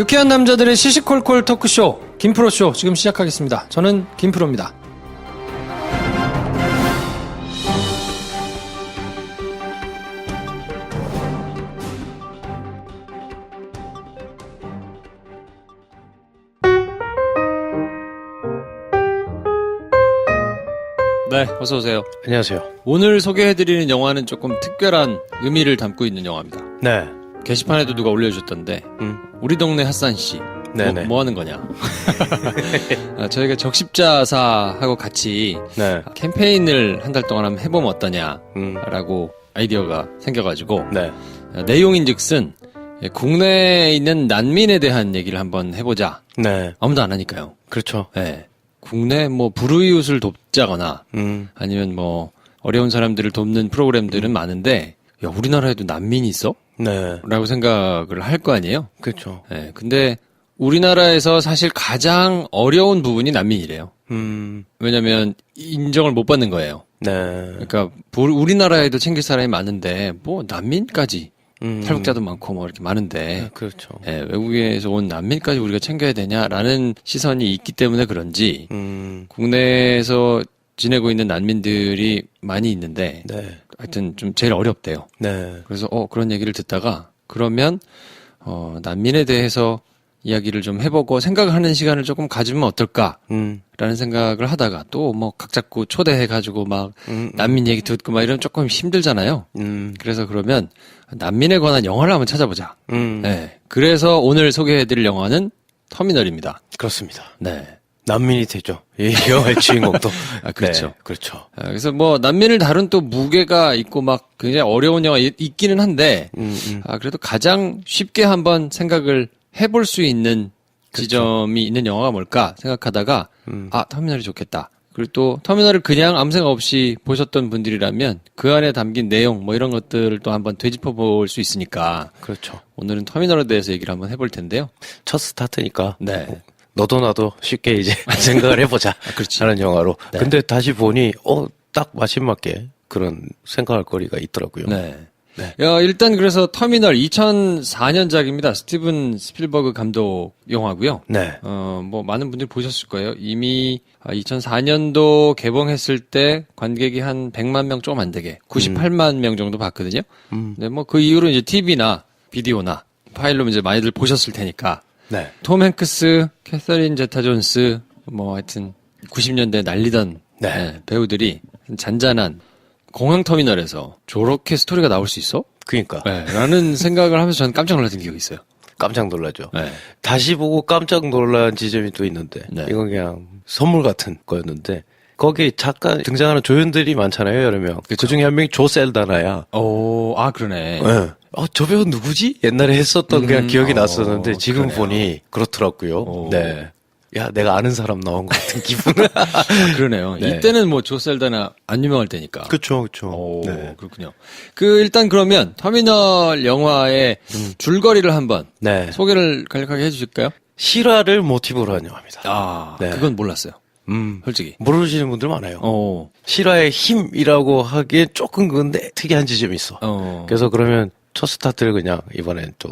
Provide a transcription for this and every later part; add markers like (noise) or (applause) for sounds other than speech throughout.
유쾌한 남자들의 시시콜콜 토크쇼 김프로쇼 지금 시작하겠습니다. 저는 김프로입니다. 네, 어서 오세요. 안녕하세요. 오늘 소개해드리는 영화는 조금 특별한 의미를 담고 있는 영화입니다. 네. 게시판에도 누가 올려주셨던데 음. 우리 동네 핫산 씨. 뭐, 뭐 하는 거냐? (laughs) 아, 저희가 적십자사하고 같이 네. 캠페인을 한 달 동안 한번 해보면 어떠냐라고 음. 아이디어가 생겨가지고 네. 아, 내용인즉슨 예, 국내에 있는 난민에 대한 얘기를 한번 해보자. 네. 아무도 안 하니까요. 그렇죠. 예. 국내 뭐 불우이웃을 돕자거나 음. 아니면 뭐 어려운 사람들을 돕는 프로그램들은 많은데 야 우리나라에도 난민이 있어? 네. 라고 생각을 할 거 아니에요? 그렇죠. 예. 근데 우리나라에서 사실 가장 어려운 부분이 난민이래요. 음. 왜냐면 인정을 못 받는 거예요. 네. 그러니까 부- 우리나라에도 챙길 사람이 많은데 뭐 난민까지 음. 탈북자도 많고 뭐 이렇게 많은데 네, 그렇죠. 예, 외국에서 온 난민까지 우리가 챙겨야 되냐라는 시선이 있기 때문에 그런지 음. 국내에서 지내고 있는 난민들이 많이 있는데 네. 하여튼 좀 제일 어렵대요. 네. 그래서 어 그런 얘기를 듣다가 그러면 어 난민에 대해서 이야기를 좀 해보고 생각을 하는 시간을 조금 가지면 어떨까라는 음. 생각을 하다가 또 뭐 각 잡고 초대해 가지고 막 음. 난민 얘기 듣고 막 이러면 조금 힘들잖아요. 음. 그래서 그러면 난민에 관한 영화를 한번 찾아보자. 음. 네. 그래서 오늘 소개해드릴 영화는 터미널입니다. 그렇습니다. 네. 난민이 되죠. 이 영화의 (laughs) 주인공도. 아, 그렇죠. 네, 그렇죠. 아, 그래서 뭐 난민을 다룬 또 무게가 있고 막 굉장히 어려운 영화 이- 있기는 한데 음. 음. 아, 그래도 가장 쉽게 한번 생각을 해볼 수 있는 지점이 있는 영화가 뭘까 생각하다가 음. 아 터미널이 좋겠다. 그리고 또 터미널을 그냥 아무 생각 없이 보셨던 분들이라면 그 안에 담긴 내용 뭐 이런 것들을 또 한번 되짚어 볼 수 있으니까 그렇죠. 오늘은 터미널에 대해서 얘기를 한번 해볼 텐데요. 첫 스타트니까. 네. 너도 나도 쉽게 이제 (laughs) 생각을 해보자. 그렇지. 하는 영화로. 네. 근데 다시 보니, 어, 딱 맞게 그런 생각할 거리가 있더라고요. 네. 네. 야, 일단 그래서 터미널 2004년작입니다. 스티븐 스필버그 감독 영화고요. 네. 어, 뭐 많은 분들이 보셨을 거예요. 이미 2004년도 개봉했을 때 관객이 한 100만 명 조금 안 되게 98만 명 정도 봤거든요. 음. 네, 뭐 그 이후로 이제 TV나 비디오나 파일로 이제 많이들 보셨을 테니까 네. 톰 행크스, 캐서린 제타 존스 뭐 하여튼 90년대 날리던 네. 네, 배우들이 잔잔한 공항 터미널에서 저렇게 스토리가 나올 수 있어? 그니까. 네, 라는 (laughs) 생각을 하면서 저는 깜짝 놀랐던 기억이 있어요. 깜짝 놀라죠. 네. 다시 보고 깜짝 놀란 지점이 또 있는데 네. 이건 그냥 선물 같은 거였는데 거기 잠깐 등장하는 조연들이 많잖아요 여러 명. 그 중에 한 명이 조 셀다나야. 오, 아 그러네. 예. 어, 저 배우 누구지? 옛날에 했었던 그냥 음, 기억이 어, 났었는데 지금 그러네요. 보니 그렇더라고요. 오. 네. 야, 내가 아는 사람 나온 것 같은 기분. (laughs) 그러네요. 네. 이때는 뭐 조셀다나 안 유명할 때니까. 그쵸, 그쵸. 오, 네. 그렇군요. 그 일단 그러면 터미널 영화의 줄거리를 한번 네. 소개를 간략하게 해주실까요? 실화를 모티브로 한 영화입니다. 아, 네. 그건 몰랐어요. 음. 솔직히. 모르시는 분들 많아요. 어, 실화의 힘이라고 하기에 조금 근데 특이한 지점이 있어. 어. 그래서 그러면 첫 스타트를 그냥 이번엔 또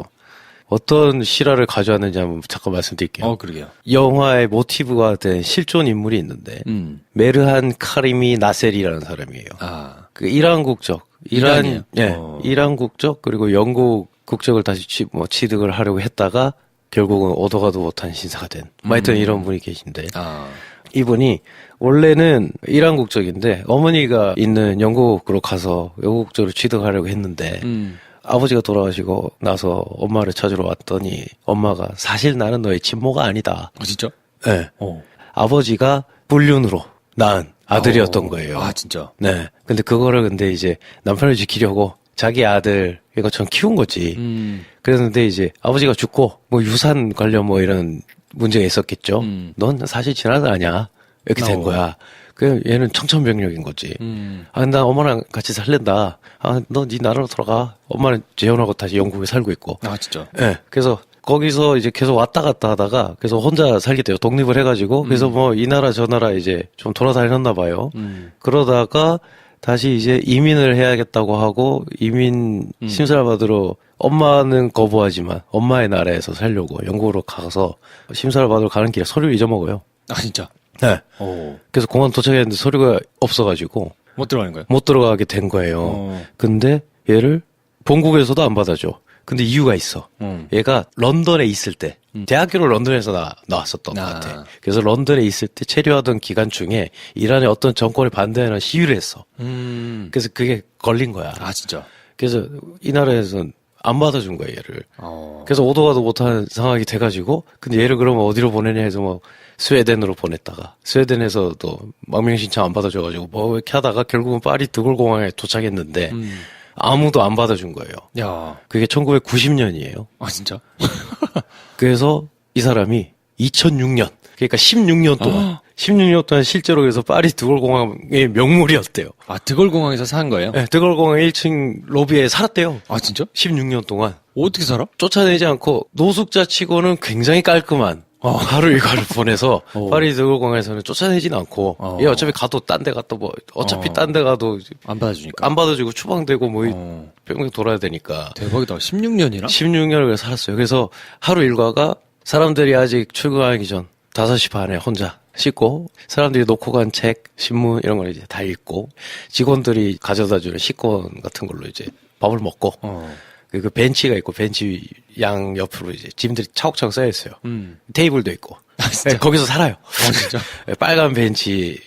어떤 실화를 가져왔는지 한번 잠깐 말씀드릴게요. 어, 그러게요. 영화의 모티브가 된 실존 인물이 있는데 음, 메르한 카리미 나셀이라는 사람이에요. 아, 그 이란 국적, 이란이에요? 이란, 예, 어. 이란 국적 그리고 영국 국적을 다시 취, 뭐 취득을 하려고 했다가 결국은 오도가도 못한 신사가 된. 뭐 하여튼 음. 이런 분이 계신데 아, 이분이 원래는 이란 국적인데 어머니가 있는 영국으로 가서 영국 국적을 취득하려고 했는데 음, 아버지가 돌아가시고 나서 엄마를 찾으러 왔더니 엄마가 사실 나는 너의 친모가 아니다. 어, 진짜? 예. 어. 아버지가 불륜으로 낳은 아들이었던 어. 거예요. 아, 진짜? 네. 근데 그거를 근데 이제 남편을 지키려고 자기 아들 이것처럼 키운 거지. 음, 그랬는데 이제 아버지가 죽고 뭐 유산 관련 뭐 이런 문제가 있었겠죠. 음. 넌 사실 아니야. 이렇게 된 어. 거야. 그 얘는 청천벽력인 거지. 음, 아, 나 엄마랑 같이 살랜다. 아, 너 네 나라로 돌아가. 엄마는 재혼하고 다시 영국에 살고 있고. 아, 진짜? 예. 그래서 거기서 이제 계속 왔다 갔다 하다가 그래서 혼자 살게 돼요. 독립을 해가지고. 그래서 뭐이 나라 저 나라 이제 좀 돌아다녔나 봐요. 음, 그러다가 다시 이제 이민을 해야겠다고 하고 이민 음. 심사를 받으러 엄마는 거부하지만 엄마의 나라에서 살려고 영국으로 가서 심사를 받으러 가는 길에 서류를 잊어먹어요. 아 진짜. 네. 오. 그래서 공항 도착했는데 서류가 없어가지고 못 들어가는 거예요. 못 들어가게 된 거예요. 어. 근데 얘를 본국에서도 안 받아줘. 근데 이유가 있어. 음. 얘가 런던에 있을 때 음. 대학교를 런던에서 나, 나왔었던 것 아. 같아. 그래서 런던에 있을 때 체류하던 기간 중에 이란의 어떤 정권에 반대하는 시위를 했어. 음. 그래서 그게 걸린 거야. 아 진짜. 그래서 이 나라에서는 안 받아준 거야 얘를. 어. 그래서 오도 가도 못하는 상황이 돼가지고 근데 얘를 그러면 어디로 보내냐 해서 뭐 스웨덴으로 보냈다가 스웨덴에서도 망명 신청 안 받아줘가지고 뭐 이렇게 하다가 결국은 파리 드골 공항에 도착했는데 음. 아무도 안 받아준 거예요. 야. 그게 1990년이에요. 아 진짜. (laughs) 그래서 이 사람이 2006년 그러니까 16년 동안 아. 16년 동안 실제로 그래서 파리 드골 공항의 명물이었대요. 아 드골 공항에서 산 거예요? 네, 드골 공항 1층 로비에 살았대요. 아 진짜? 16년 동안 어떻게 살아? 쫓아내지 않고 노숙자 치고는 굉장히 깔끔한 어, 하루 일과를 (laughs) 보내서 어. 파리 드골공항에서는 쫓아내진 않고 어. 얘 어차피 가도 딴데 가도 뭐 어차피 어. 딴데 가도 안 받아주니까. 안 받아주고 추방되고 뭐 어. 병명 돌아야 되니까 대박이다. 16년이나? 16년을 살았어요. 그래서 하루 일과가 사람들이 아직 출근하기 전 5시 반에 혼자 씻고 사람들이 놓고 간 책, 신문 이런 걸 이제 다 읽고 직원들이 가져다 주는 식권 같은 걸로 이제 밥을 먹고 어. 그, 그 벤치가 있고 벤치 양 옆으로 이제 짐들이 차곡차곡 쌓여 있어요. 음. 테이블도 있고. 진짜? 네, 거기서 살아요. 아 진짜? (laughs) 네, 빨간 벤치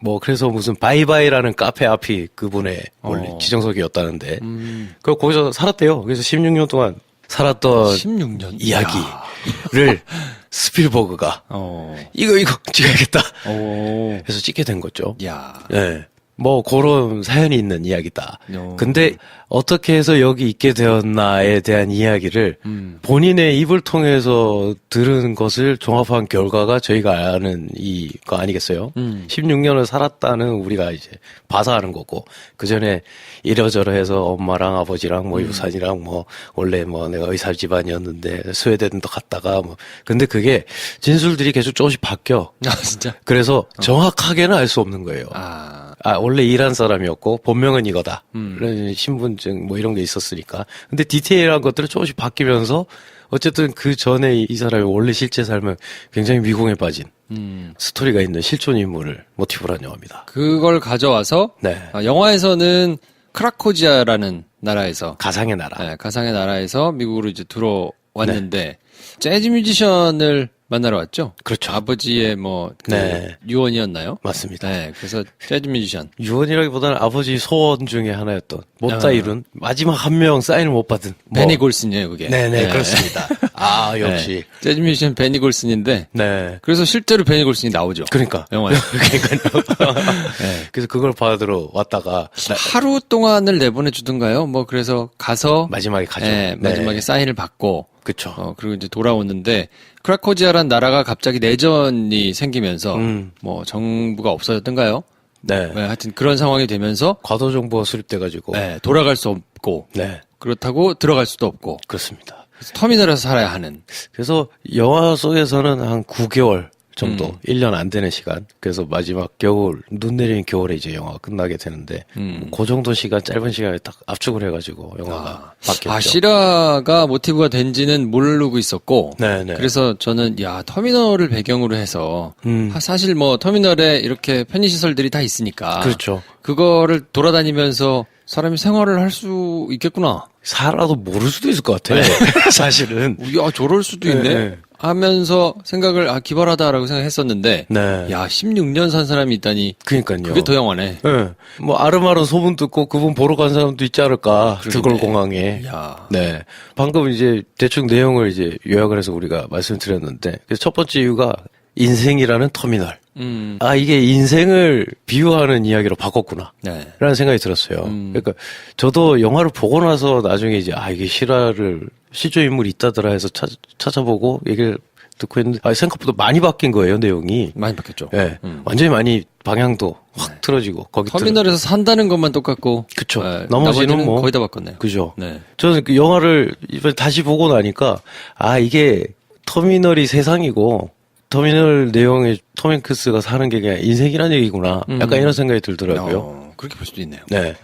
뭐 그래서 무슨 바이바이라는 카페 앞이 그분의 원래 어. 지정석이었다는데 음. 그 거기서 살았대요. 그래서 16년 동안 살았던 16년. 이야기를 (laughs) 스필버그가 어. 이거 이거 (laughs) 찍어야겠다. 오. 해서 찍게 된 거죠. 야. 네. 뭐 그런 사연이 있는 이야기다. 어. 근데 어떻게 해서 여기 있게 되었나에 대한 이야기를 음. 본인의 입을 통해서 들은 것을 종합한 결과가 저희가 아는 이거 아니겠어요? 음. 16년을 살았다는 우리가 이제 봐서 아는 거고 그 전에 이러저러 해서 엄마랑 아버지랑 뭐 유산이랑 뭐 원래 뭐 내가 의사 집안이었는데 스웨덴도 갔다가 뭐 근데 그게 진술들이 계속 조금씩 바뀌어. 아 진짜? 그래서 정확하게는 알 수 없는 거예요. 아. 아, 원래 이란 사람이었고, 본명은 이거다. 음. 이런 신분증 뭐 이런 게 있었으니까. 근데 디테일한 것들은 조금씩 바뀌면서, 어쨌든 그 전에 이 사람이 원래 실제 삶은 굉장히 미궁에 빠진 음. 스토리가 있는 실존 인물을 모티브로 한 영화입니다. 그걸 가져와서 네. 아, 영화에서는 크라코지아라는 나라에서 가상의 나라. 네, 가상의 나라에서 미국으로 이제 들어왔는데 재즈 뮤지션을 만나러 왔죠. 그렇죠. 아버지의 뭐 그 네. 유언이었나요? 맞습니다. 네, 그래서 재즈 뮤지션. 유언이라기보다는 아버지 소원 중에 하나였던, 못다 아. 이룬, 마지막 한 명 사인을 못 받은. 뭐. 베니 골슨이에요, 그게. 네네, 그렇습니다. (laughs) 아, 네. 역시. 재즈 뮤지션 베니 골슨인데 네. 그래서 실제로 베니 골슨이 나오죠. 그러니까. 영화에. (laughs) 그러니까요. (laughs) 네. 그래서 그걸 받으러 왔다가, 하루 동안을 내보내 주던가요? 뭐 그래서 가서 마지막에 가죠. 네, 마지막에 네. 사인을 받고 그쵸. 어, 그리고 이제 돌아오는데 크라코지아란 나라가 갑자기 내전이 생기면서 음. 뭐 정부가 없어졌던가요? 네. 네, 하여튼 그런 상황이 되면서 과도 정보가 수립돼가지고. 네, 돌아갈 수 없고 네. 그렇다고 들어갈 수도 없고 그렇습니다. 터미널에서 살아야 하는 그래서 영화 속에서는 한 9개월 정도, 음. 1년 안 되는 시간. 그래서 마지막 겨울, 눈 내리는 겨울에 이제 영화가 끝나게 되는데, 음. 그 정도 시간, 짧은 시간에 딱 압축을 해가지고 영화가 바뀌었죠. 아 시라가 모티브가 된지는 모르고 있었고 네네. 그래서 저는 야 터미널을 배경으로 해서 음. 하- 사실 뭐 터미널에 이렇게 편의시설들이 다 있으니까 그렇죠. 그거를 돌아다니면서 사람이 생활을 할 수 있겠구나. 살아도 모를 수도 있을 것 같아. (laughs) 사실은. 야, 저럴 수도 있네. 네, 네. 하면서 생각을, 아, 기발하다라고 생각했었는데, 네. 야, 16년 산 사람이 있다니, 그니까요. 그게 더 영화네. 네. 뭐, 아름아름 소문 듣고 그분 보러 간 사람도 있지 않을까. 드골 공항에. 야, 네. 방금 이제 대충 내용을 이제 요약을 해서 우리가 말씀드렸는데, 그래서 첫 번째 이유가 인생이라는 터미널. 음, 아, 이게 인생을 비유하는 이야기로 바꿨구나. 네. 라는 생각이 들었어요. 음. 그러니까 저도 영화를 보고 나서 나중에 이제 아 이게 실화를 실존 인물이 있다더라 해서 찾, 찾아보고 얘기를 듣고 했는데 아 생각보다 많이 바뀐 거예요 내용이. 많이 바뀌었죠. 예, 음. 완전히 많이 방향도 확 틀어지고 거기 터미널에서 산다는 것만 똑같고, 그쵸. 예, 나머지는 뭐- 거의 다 바꿨네요. 그죠. 네. 저는 그 영화를 이번에 다시 보고 나니까 아 이게 터미널이 세상이고 터미널 내용에 톰 행크스가 사는 게 그냥 인생이란 얘기구나. 약간 이런 생각이 들더라고요. 어, 그렇게 볼 수도 있네요. 네.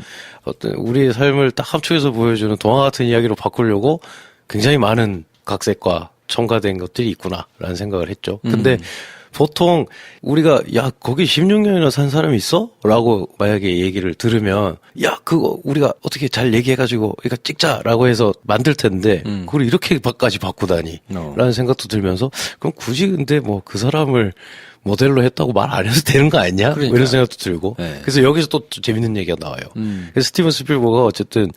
어떤 우리의 삶을 딱 함축해서 보여주는 동화 같은 이야기로 바꾸려고 굉장히 많은 각색과 첨가된 것들이 있구나라는 생각을 했죠. 근데 보통 우리가 야 거기 16년이나 산 사람이 있어? 라고 만약에 얘기를 들으면 야 그거 우리가 어떻게 잘 얘기해가지고 이거 찍자라고 해서 만들 텐데 그걸 이렇게까지 바꾸다니 어. 라는 생각도 들면서 그럼 굳이 근데 뭐 그 사람을 모델로 했다고 말 안 해도 되는 거 아니냐? 뭐 그러니까요. 이런 생각도 들고 네. 그래서 여기서 또 재밌는 얘기가 나와요. 음. 그래서 스티븐 스필버가 어쨌든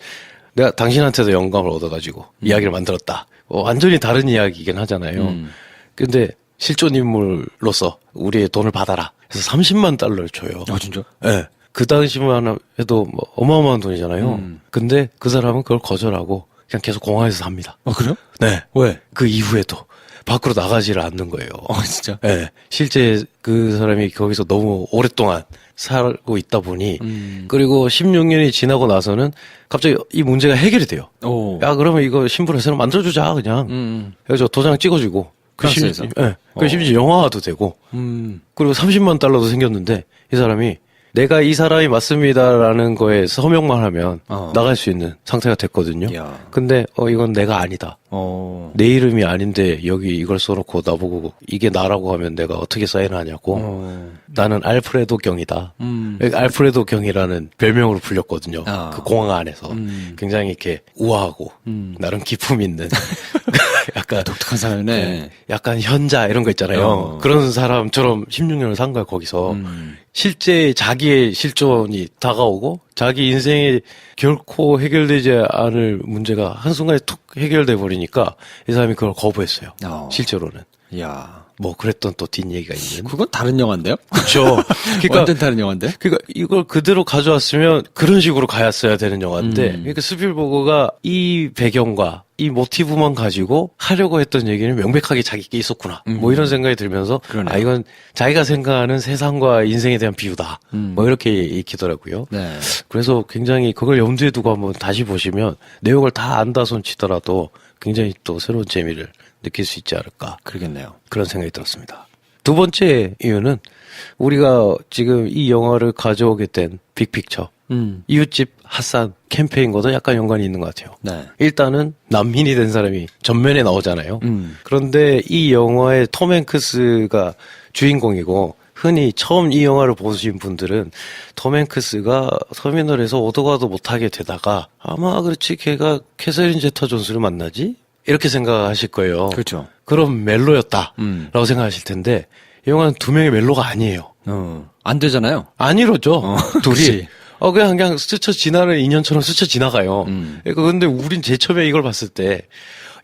내가 당신한테도 영감을 얻어가지고 이야기를 만들었다. 어, 완전히 다른 이야기이긴 하잖아요. 음. 근데 실존 인물로서 우리의 돈을 받아라. 그래서 30만 달러를 줘요. 아, 진짜? 예. 그 당시만 해도 뭐 어마어마한 돈이잖아요. 음. 근데 그 사람은 그걸 거절하고 그냥 계속 공항에서 삽니다. 아, 그래요? 네. 왜? 그 이후에도 밖으로 나가지를 않는 거예요. 어, 진짜? 예. 실제 그 사람이 거기서 너무 오랫동안 살고 있다 보니 음. 그리고 16년이 지나고 나서는 갑자기 이 문제가 해결이 돼요. 오. 야 그러면 이거 신분에서는 만들어주자 그냥. 음. 그래서 도장 찍어주고. 그 프랑스에서? 심- 예. 그 어. 심지어 영화화도 되고. 음. 그리고 30만 달러도 생겼는데 이 사람이 내가 이 사람이 맞습니다라는 거에 서명만 하면 어. 나갈 수 있는 상태가 됐거든요. 야. 근데 어 이건 내가 아니다. 어. 내 이름이 아닌데 여기 이걸 써놓고 나보고 이게 나라고 하면 내가 어떻게 사인하냐고. 어. 나는 알프레도 경이다. 음. 알프레도 경이라는 별명으로 불렸거든요. 아. 그 공항 안에서 음. 굉장히 이렇게 우아하고 음. 나름 기품 있는 (laughs) 약간 독특한 사람이네. 약간 현자 이런 거 있잖아요. 어. 그런 사람처럼 16년을 산 거야 거기서. 음. 실제 자기의 실존이 다가오고 자기 인생에 결코 해결되지 않을 문제가 한순간에 툭 해결돼 버리니까 이 사람이 그걸 거부했어요. 어. 실제로는. 야. 뭐 그랬던 또 뒷얘기가 있는. 그건 다른 영화인데요? 그렇죠. (laughs) 그러니까 완전 다른 영화인데? 그러니까 이걸 그대로 가져왔으면 그런 식으로 가였어야 되는 영화인데 음. 그러니까 스필버그가 이 배경과 이 모티브만 가지고 하려고 했던 얘기는 명백하게 자기께 있었구나. 음. 뭐 이런 생각이 들면서 그러네요. 아 이건 자기가 생각하는 세상과 인생에 대한 비유다. 음. 뭐 이렇게 읽히더라고요. 네. 그래서 굉장히 그걸 염두에 두고 한번 다시 보시면 내용을 다 안다 손 치더라도 굉장히 또 새로운 재미를 느낄 수 있지 않을까. 그러겠네요. 그런 생각이 들었습니다. 두 번째 이유는 우리가 지금 이 영화를 가져오게 된 빅픽처 음. 이웃집 핫산 캠페인과도 약간 연관이 있는 것 같아요. 네. 일단은 난민이 된 사람이 전면에 나오잖아요. 음. 그런데 이 영화의 톰 행크스가 주인공이고 흔히 처음 이 영화를 보신 분들은 톰 행크스가 터미널에서 오도 가도 못하게 되다가 아마 그렇지 걔가 캐서린 제터 존스를 만나지? 이렇게 생각하실 거예요. 그렇죠. 그럼 멜로였다. 음. 라고 생각하실 텐데 이 영화는 두 명의 멜로가 아니에요. 어. 안 되잖아요. 안 이러죠. 어, (laughs) 둘이. 어, 그냥, 그냥 스쳐 지나는 인연처럼 스쳐 지나가요. 음. 그러니까 근데 우린 제일 처음에 이걸 봤을 때,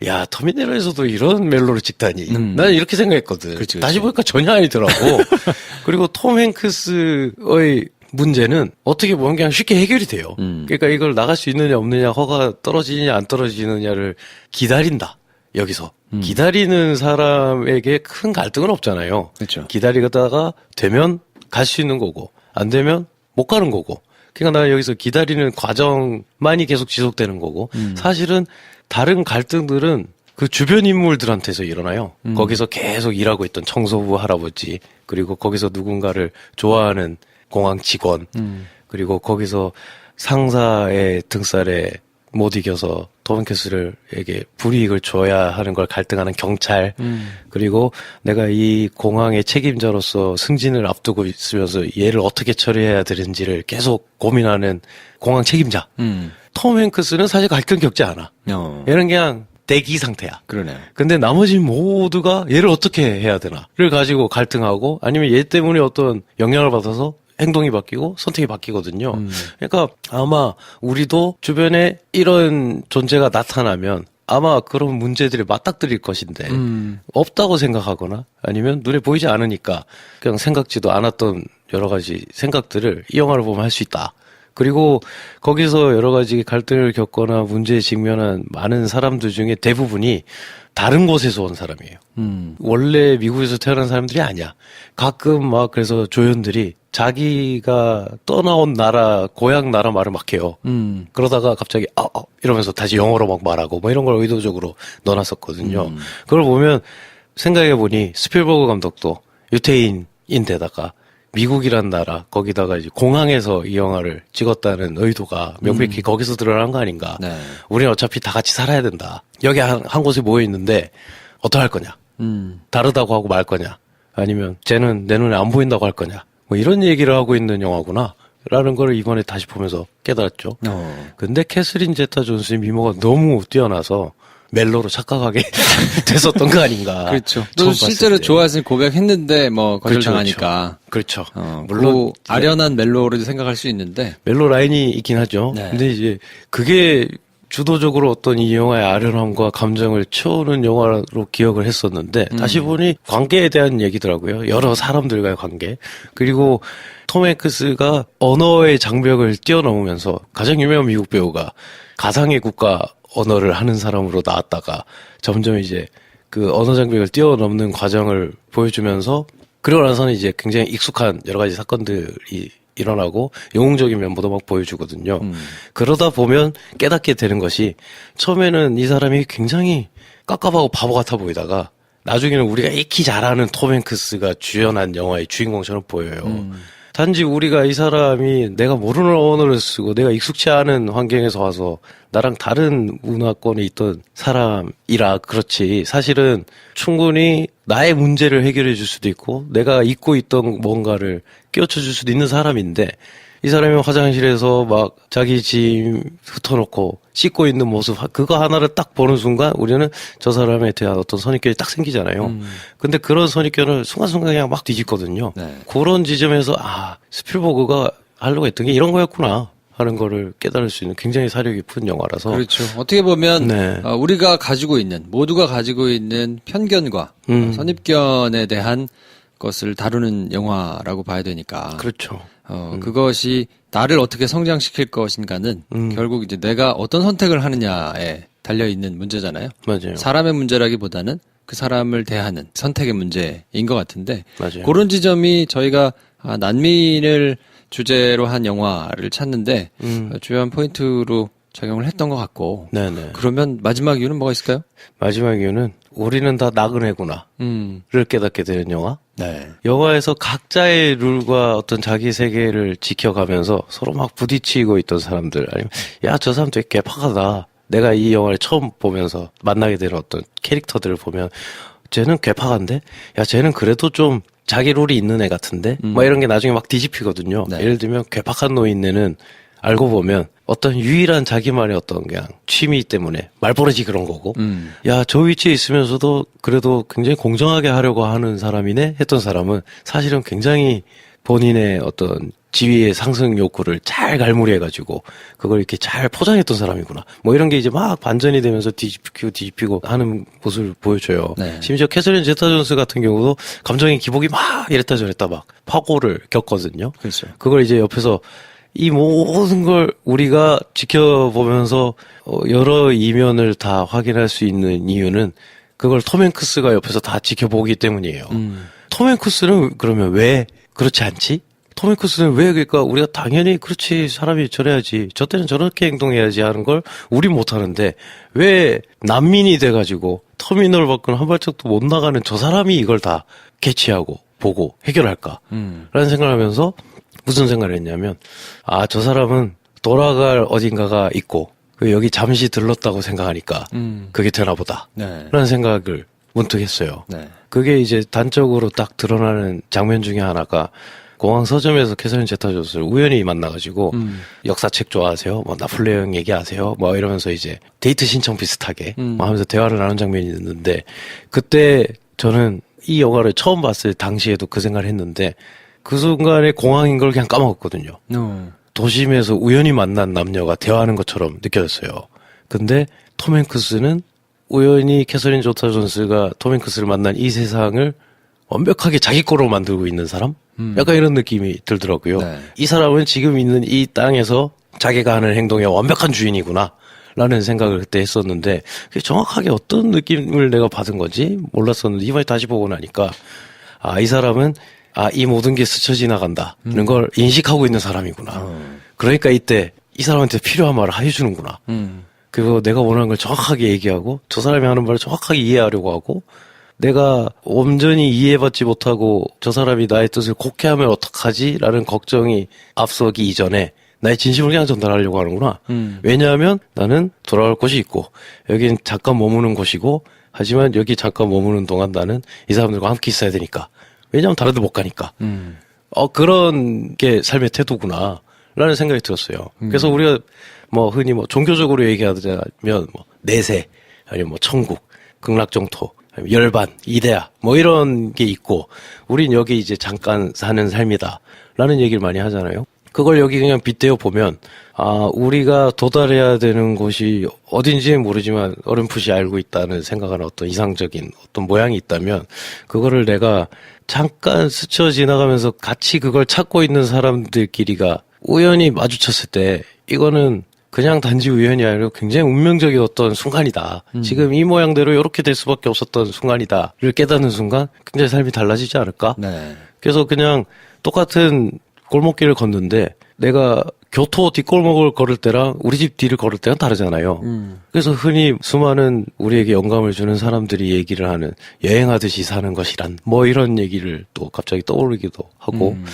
야, 터미널에서도 이런 멜로를 찍다니. 음. 나는 이렇게 생각했거든. 그치, 그치. 다시 보니까 전혀 아니더라고. (laughs) 그리고 톰 행크스의 문제는 어떻게 보면 그냥 쉽게 해결이 돼요. 음. 그러니까 이걸 나갈 수 있느냐 없느냐, 허가 떨어지느냐 안 떨어지느냐를 기다린다. 여기서. 음. 기다리는 사람에게 큰 갈등은 없잖아요. 그렇죠. 기다리다가 되면 갈 수 있는 거고 안 되면 못 가는 거고. 그러니까 나 여기서 기다리는 과정만이 계속 지속되는 거고 음. 사실은 다른 갈등들은 그 주변 인물들한테서 일어나요. 음. 거기서 계속 일하고 있던 청소부 할아버지 그리고 거기서 누군가를 좋아하는 공항 직원 음. 그리고 거기서 상사의 등살에 못 이겨서 토벤캐스를에게 불이익을 줘야 하는 걸 갈등하는 경찰 음. 그리고 내가 이 공항의 책임자로서 승진을 앞두고 있으면서 얘를 어떻게 처리해야 되는지를 계속 고민하는 공항 책임자 음. 톰 행크스는 사실 갈등 겪지 않아 어. 얘는 그냥 대기 상태야 그러네. 근데 나머지 모두가 얘를 어떻게 해야 되나를 가지고 갈등하고 아니면 얘 때문에 어떤 영향을 받아서 행동이 바뀌고 선택이 바뀌거든요. 음. 그러니까 아마 우리도 주변에 이런 존재가 나타나면 아마 그런 문제들이 맞닥뜨릴 것인데 음. 없다고 생각하거나 아니면 눈에 보이지 않으니까 그냥 생각지도 않았던 여러 가지 생각들을 이 영화를 보면 할 수 있다. 그리고 거기서 여러 가지 갈등을 겪거나 문제에 직면한 많은 사람들 중에 대부분이 다른 곳에서 온 사람이에요. 음. 원래 미국에서 태어난 사람들이 아니야. 가끔 막 그래서 조연들이 자기가 떠나온 나라, 고향 나라 말을 막 해요. 음. 그러다가 갑자기 아, 아 이러면서 다시 영어로 막 말하고 뭐 이런 걸 의도적으로 넣어놨었거든요. 음. 그걸 보면 생각해 보니 스필버그 감독도 유태인인데다가 미국이란 나라 거기다가 이제 공항에서 이 영화를 찍었다는 의도가 명백히 거기서 드러난 거 아닌가. 네. 우리는 어차피 다 같이 살아야 된다. 여기 한, 한 곳에 모여 있는데 어떡할 거냐. 음. 다르다고 하고 말 거냐. 아니면 쟤는 내 눈에 안 보인다고 할 거냐. 뭐 이런 얘기를 하고 있는 영화구나. 라는 걸 이번에 다시 보면서 깨달았죠. 어. 근데 캐스린 제타 존스의 미모가 너무 뛰어나서 멜로로 착각하게 (laughs) 됐었던 거 아닌가. 그렇죠. 또 실제로 때. 좋아했으니 고백했는데 뭐 그렇죠, 거절당하니까. 그렇죠. 어, 물론 물론 아련한 멜로로 생각할 수 있는데. 멜로 라인이 있긴 하죠. 네. 근데 이제 그게 주도적으로 어떤 이 영화의 아련함과 감정을 채우는 영화로 기억을 했었는데 음. 다시 보니 관계에 대한 얘기더라고요. 여러 사람들과의 관계. 그리고 톰 행크스가 언어의 장벽을 뛰어넘으면서 가장 유명한 미국 배우가 가상의 국가 언어를 하는 사람으로 나왔다가 점점 이제 그 언어 장벽을 뛰어넘는 과정을 보여주면서 그러고 나서는 이제 굉장히 익숙한 여러 가지 사건들이 일어나고 영웅적인 면모도 막 보여주거든요. 그러다 보면 깨닫게 되는 것이 처음에는 이 사람이 굉장히 깝깝하고 바보 같아 보이다가 나중에는 우리가 익히 잘 아는 톰 행크스가 주연한 영화의 주인공처럼 보여요. 단지 우리가 이 사람이 내가 모르는 언어를 쓰고 내가 익숙치 않은 환경에서 와서 나랑 다른 문화권에 있던 사람이라 그렇지 사실은 충분히 나의 문제를 해결해 줄 수도 있고 내가 잊고 있던 뭔가를 깨우쳐 줄 수도 있는 사람인데 이 사람이 화장실에서 막 자기 짐 흩어놓고 씻고 있는 모습 그거 하나를 딱 보는 순간 우리는 저 사람에 대한 어떤 선입견이 딱 생기잖아요. 근데 그런 선입견을 순간순간 그냥 막 뒤집거든요. 네. 그런 지점에서 아 스필버그가 하려고 했던 게 이런 거였구나 하는 거를 깨달을 수 있는 굉장히 사려 깊은 영화라서 그렇죠. 어떻게 보면 네. 어, 우리가 가지고 있는 모두가 가지고 있는 편견과 음. 어, 선입견에 대한 것을 다루는 영화라고 봐야 되니까. 그렇죠. 어, 그것이 나를 어떻게 성장시킬 것인가는 음. 결국 이제 내가 어떤 선택을 하느냐에 달려 있는 문제잖아요. 맞아요. 사람의 문제라기보다는 그 사람을 대하는 선택의 문제인 것 같은데 맞아요. 그런 지점이 저희가 아, 난민을 주제로 한 영화를 찾는데 음. 어, 주요한 포인트로 작용을 했던 것 같고 네네. 그러면 마지막 이유는 뭐가 있을까요? 마지막 이유는 우리는 다 나그네구나를 음, 깨닫게 되는 영화. 네, 영화에서 각자의 룰과 어떤 자기 세계를 지켜가면서 서로 막 부딪히고 있던 사람들 아니면 야 저 사람 되게 개팍하다. 내가 이 영화를 처음 보면서 만나게 되는 어떤 캐릭터들을 보면 쟤는 개팍한데? 야 쟤는 그래도 좀 자기 룰이 있는 애 같은데? 뭐 이런 게 나중에 막 뒤집히거든요. 네. 예를 들면 개팍한 노인네는 알고 보면 어떤 유일한 자기만의 어떤 그냥 취미 때문에 말버릇이 그런 거고 음, 야, 저 위치에 있으면서도 그래도 굉장히 공정하게 하려고 하는 사람이네? 했던 사람은 사실은 굉장히 본인의 어떤 지위의 상승 욕구를 잘 갈무리해가지고 그걸 이렇게 잘 포장했던 사람이구나. 뭐 이런 게 이제 막 반전이 되면서 뒤집히고 뒤집히고 하는 모습을 보여줘요. 네. 심지어 캐서린 제타 존스 같은 경우도 감정의 기복이 막 이랬다 저랬다 막 파고를 겪거든요. 그렇죠. 그걸 이제 옆에서 이 모든 걸 우리가 지켜보면서 어, 여러 이면을 다 확인할 수 있는 이유는 그걸 톰 행크스가 옆에서 다 지켜보기 때문이에요. 음, 톰 행크스는 그러면 왜 그렇지 않지? 톰 행크스는 왜 그러니까 우리가 당연히 그렇지 사람이 저래야지 저 때는 저렇게 행동해야지 하는 걸 우린 못하는데 왜 난민이 돼가지고 터미널 밖은 한 발짝도 못 나가는 저 사람이 이걸 다 캐치하고 보고 해결할까? 음, 라는 생각을 하면서 무슨 생각을 했냐면 아 저 사람은 돌아갈 어딘가가 있고 그 여기 잠시 들렀다고 생각하니까 음, 그게 되나 보다 네, 라는 생각을 문득 했어요 네, 그게 이제 단적으로 딱 드러나는 장면 중에 하나가 공항 서점에서 캐서린 제타 존스를 우연히 만나가지고 음. 역사책 좋아하세요? 뭐 나폴레옹 얘기하세요? 뭐 이러면서 이제 데이트 신청 비슷하게 음. 뭐 하면서 대화를 나눈 장면이 있는데 그때 저는 이 영화를 처음 봤을 당시에도 그 생각을 했는데 그 순간에 공항인 걸 그냥 까먹었거든요. 어, 도심에서 우연히 만난 남녀가 대화하는 것처럼 느껴졌어요. 근데 톰 행크스는 우연히 캐서린 조타 존스가 톰 행크스를 만난 이 세상을 완벽하게 자기 거로 만들고 있는 사람? 약간 이런 느낌이 들더라고요. 네. 이 사람은 지금 있는 이 땅에서 자기가 하는 행동의 완벽한 주인이구나. 라는 생각을 그때 했었는데, 정확하게 어떤 느낌을 내가 받은 건지 몰랐었는데, 이번에 다시 보고 나니까, 아, 이 사람은, 아, 이 모든 게 스쳐 지나간다는 걸 인식하고 있는 사람이구나. 그러니까 이때 이 사람한테 필요한 말을 해주는구나. 음, 그리고 내가 원하는 걸 정확하게 얘기하고, 저 사람이 하는 말을 정확하게 이해하려고 하고, 내가 온전히 이해받지 못하고 저 사람이 나의 뜻을 곡해하면 어떡하지? 라는 걱정이 앞서기 이전에 나의 진심을 그냥 전달하려고 하는구나. 음. 왜냐하면 나는 돌아갈 곳이 있고 여긴 잠깐 머무는 곳이고 하지만 여기 잠깐 머무는 동안 나는 이 사람들과 함께 있어야 되니까. 왜냐하면 다른 데 못 가니까. 음. 어, 그런 게 삶의 태도구나. 라는 생각이 들었어요. 그래서 우리가 뭐 흔히 뭐 종교적으로 얘기하자면 뭐 내세, 아니면 뭐 천국, 극락정토, 아니면 열반, 이데아, 뭐 이런 게 있고, 우린 여기 이제 잠깐 사는 삶이다. 라는 얘기를 많이 하잖아요. 그걸 여기 그냥 빗대어 보면, 아, 우리가 도달해야 되는 곳이 어딘지는 모르지만 어렴풋이 알고 있다는 생각하는 어떤 이상적인 어떤 모양이 있다면, 그거를 내가 잠깐 스쳐 지나가면서 같이 그걸 찾고 있는 사람들끼리가 우연히 마주쳤을 때, 이거는 그냥 단지 우연이 아니라 굉장히 운명적인 어떤 순간이다. 지금 이 모양대로 이렇게 될 수밖에 없었던 순간이다를 깨닫는 순간 굉장히 삶이 달라지지 않을까? 네. 그래서 그냥 똑같은 골목길을 걷는데 내가 교토 뒷골목을 걸을 때랑 우리 집 뒤를 걸을 때랑 다르잖아요. 음. 그래서 흔히 수많은 우리에게 영감을 주는 사람들이 얘기를 하는 여행하듯이 사는 것이란 뭐 이런 얘기를 또 갑자기 떠오르기도 하고 음.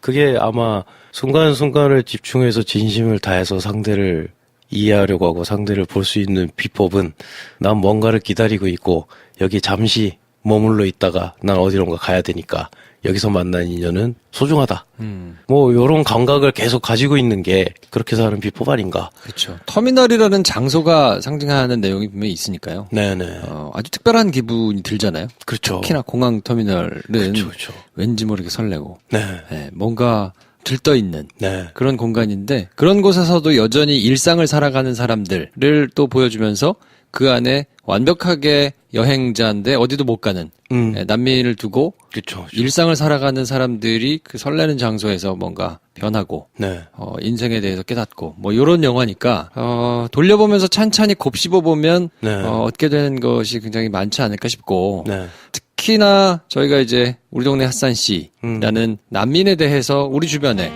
그게 아마 순간순간을 집중해서 진심을 다해서 상대를 이해하려고 하고 상대를 볼 수 있는 비법은 난 뭔가를 기다리고 있고 여기 잠시 머물러 있다가 난 어디론가 가야 되니까 여기서 만난 인연은 소중하다. 음. 뭐 요런 감각을 계속 가지고 있는 게 그렇게 사는 비법 아닌가. 그렇죠. 터미널이라는 장소가 상징하는 내용이 분명히 있으니까요. 네네. 어, 아주 특별한 기분이 들잖아요. 그렇죠. 특히나 공항 터미널은 그렇죠, 그렇죠. 왠지 모르게 설레고 네. 예, 뭔가 들떠 있는 네. 그런 공간인데 그런 곳에서도 여전히 일상을 살아가는 사람들을 또 보여주면서 그 안에 완벽하게 여행자인데 어디도 못 가는 음. 예, 난민을 두고 그렇죠. 일상을 살아가는 사람들이 그 설레는 장소에서 뭔가 변하고 네. 어, 인생에 대해서 깨닫고 뭐 이런 영화니까 어, 돌려보면서 찬찬히 곱씹어 보면 네. 어, 얻게 되는 것이 굉장히 많지 않을까 싶고 네. 특히나 저희가 이제 우리 동네 핫산 음. 씨라는 난민에 대해서 우리 주변에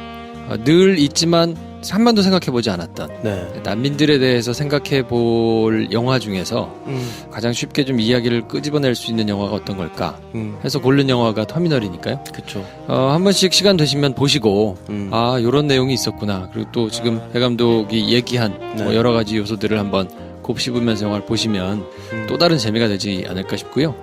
어, 늘 있지만 한 번도 생각해 보지 않았던 네. 난민들에 대해서 생각해 볼 영화 중에서 음. 가장 쉽게 좀 이야기를 끄집어낼 수 있는 영화가 어떤 걸까 음. 해서 고른 영화가 터미널이니까요. 그렇죠. 어, 한 번씩 시간 되시면 보시고 음. 아 요런 내용이 있었구나 그리고 또 지금 배 감독이 얘기한 뭐 네. 여러 가지 요소들을 한번 곱씹으면서 영화를 보시면 음. 또 다른 재미가 되지 않을까 싶고요.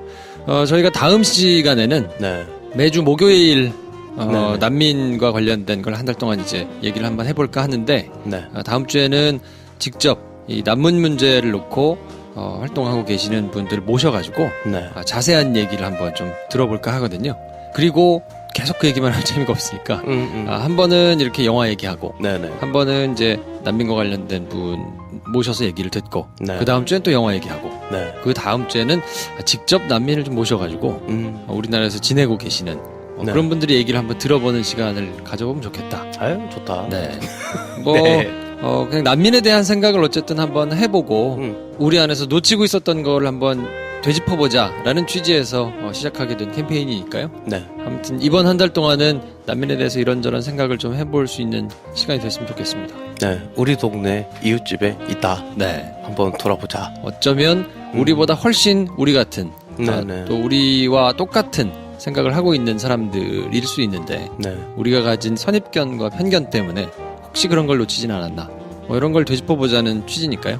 어, 저희가 다음 시간에는 네. 매주 목요일 어, 네네. 난민과 관련된 걸 한 달 동안 이제 얘기를 한번 해볼까 하는데 네. 어, 다음 주에는 직접 이 난문 문제를 놓고 어, 활동하고 계시는 분들을 모셔가지고 네. 아, 자세한 얘기를 한번 좀 들어볼까 하거든요. 그리고 계속 그 얘기만 할 (laughs) 재미가 없으니까 음, 음. 아, 한 번은 이렇게 영화 얘기하고 네네. 한 번은 이제 난민과 관련된 분 모셔서 얘기를 듣고 네. 그 다음 주엔 또 영화 얘기하고 네. 그 다음 주에는 직접 난민을 좀 모셔가지고 음. 어, 우리나라에서 지내고 계시는 어, 네. 그런 분들이 얘기를 한번 들어보는 시간을 가져보면 좋겠다. 아유, 좋다. 네. (laughs) 뭐 네. 어, 그냥 난민에 대한 생각을 어쨌든 한번 해보고 음. 우리 안에서 놓치고 있었던 걸 한번 되짚어보자라는 취지에서 어, 시작하게 된 캠페인이니까요. 네. 아무튼 이번 한 달 동안은 난민에 대해서 이런저런 생각을 좀 해볼 수 있는 시간이 됐으면 좋겠습니다. 네. 우리 동네 이웃집에 있다. 네. 한번 돌아보자. 어쩌면 우리보다 훨씬 우리 같은 네, 아, 네. 또 우리와 똑같은 생각을 하고 있는 사람들일 수 있는데 네. 우리가 가진 선입견과 편견 때문에 혹시 그런 걸 놓치진 않았나 뭐 이런 걸 되짚어 보자는 취지니까요.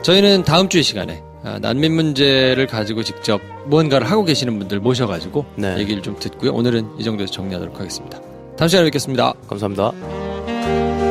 저희는 다음 주의 시간에 아, 난민 문제를 가지고 직접 무언가를 하고 계시는 분들 모셔가지고 네. 얘기를 좀 듣고요. 오늘은 이 정도에서 정리하도록 하겠습니다. 다음 시간에 뵙겠습니다. 감사합니다.